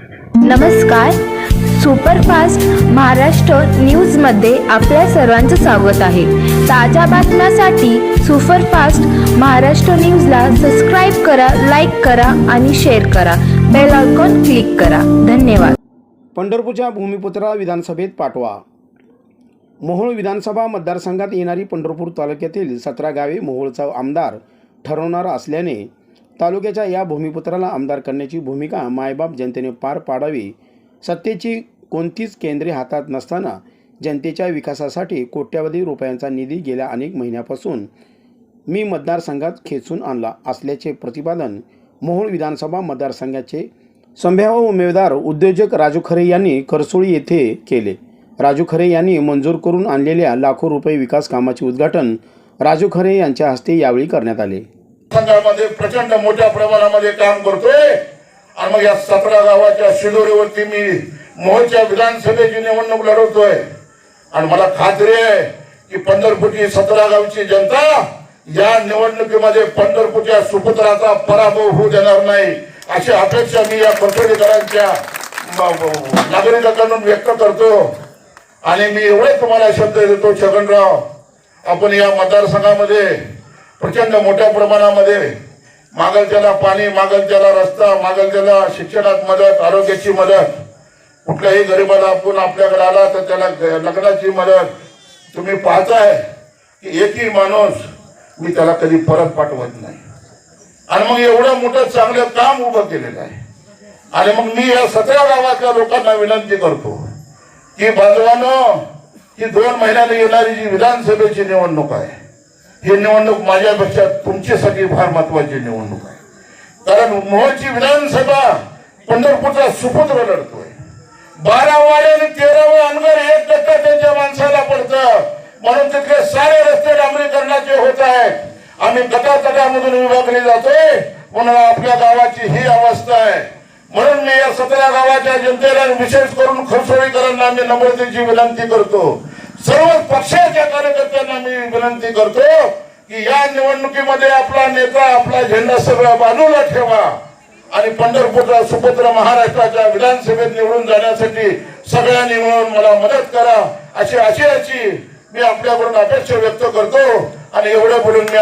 नमस्कार. सुपरफास्ट महाराष्ट्र न्यूजमध्ये आपल्या सर्वांचं स्वागत आहे. ताज्या बातम्यासाठी सुपरफास्ट महाराष्ट्र न्यूजला सबस्क्राईब करा लाईक करा आणि शेअर करा. बेल आयकॉन क्लिक करा. धन्यवाद. पंढरपूरच्या भूमिपुत्रा विधानसभेत पाठवा. मोहोळ विधानसभा मतदारसंघात येणारी पंढरपूर तालुक्यातील सतरा गावे मोहोळचा आमदार ठरवणार असल्याने तालुक्याच्या या भूमिपुत्राला आमदार करण्याची भूमिका मायबाप जनतेने पार पाडावी सत्तेची कोणतीच केंद्रे हातात नसताना जनतेच्या विकासासाठी कोट्यावधी रुपयांचा निधी गेल्या अनेक महिन्यापासून मी मतदारसंघात खेचून आणला असल्याचे प्रतिपादन मोहोळ विधानसभा मतदारसंघाचे संभाव्य उमेदवार उद्योजक राजू खरे यांनी करसोळी येथे केले. राजू खरे यांनी मंजूर करून आणलेल्या लाखो रुपये विकास कामाचे उद्घाटन राजू खरे यांच्या हस्ते यावेळी करण्यात आले. संघामध्ये प्रचंड मोठ्या प्रमाणामध्ये काम करतोय. आणि मग या सतरा गावाच्या शिदोरीवरती मी मोहच्या विधानसभेची निवडणूक लढवतोय. आणि मला खात्री आहे की पंढरपूरची सतरा गावची जनता या निवडणुकीमध्ये पंढरपूरच्या सुपुत्राचा पराभव होऊ देणार नाही अशी अपेक्षा मी या पंढरीकरांच्या नागरिकांकडून व्यक्त करतो. आणि मी एवढे तुम्हाला शब्द देतो छगनराव आपण या मतदारसंघामध्ये प्रचंड मोठ्या प्रमाणामध्ये मागल त्याला पाणी मागल त्याला रस्ता मागल त्याला शिक्षणात मदत आरोग्याची मदत. कुठल्याही गरीबाला आपण आपल्याकडे आला तर त्याला लग्नाची मदत. तुम्ही पाहताय की एकही माणूस मी त्याला कधी परत पाठवत नाही. आणि मग एवढं मोठं चांगलं काम उभं केलेलं आहे. आणि मग मी या सतरा गावातल्या लोकांना विनंती करतो की बांधवानं ही दोन महिन्याने येणारी जी विधानसभेची निवडणूक आहे हे निवडणूक माझ्यापेक्षा तुमच्यासाठी फार महत्वाची निवडणूक आहे. कारण मोहनची विधानसभा पंढरपूरचा सुपुत्र लढतोय. बारा वाडे आणि तेरावं अनगर एक टक्का त्यांच्या माणसाला पडतं. म्हणून तिथले सारे रस्ते डांबरीकरणाचे होत आहेत. आम्ही गटातटामधून विभागले जातोय. म्हणून आपल्या गावाची ही अवस्था आहे. म्हणून मी या सतरा गावाच्या जनतेला विशेष करून खरसोळीकरांना आम्ही नम्रतेची विनंती करतो. सर्व पक्षाच्या कार्यकर्त्यांना मी विनंती करतो की या निवडणुकीमध्ये आपला नेता आपला झेंडा सगळा बाजूला ठेवा. आणि पंढरपूरचा सुपुत्र महाराष्ट्राच्या विधानसभेत निवडून जाण्यासाठी सगळ्यांनी मिळून मला मदत करा. अशी आशयाची मी आपल्याकडून अपेक्षा व्यक्त करतो. आणि एवढं बोलून मी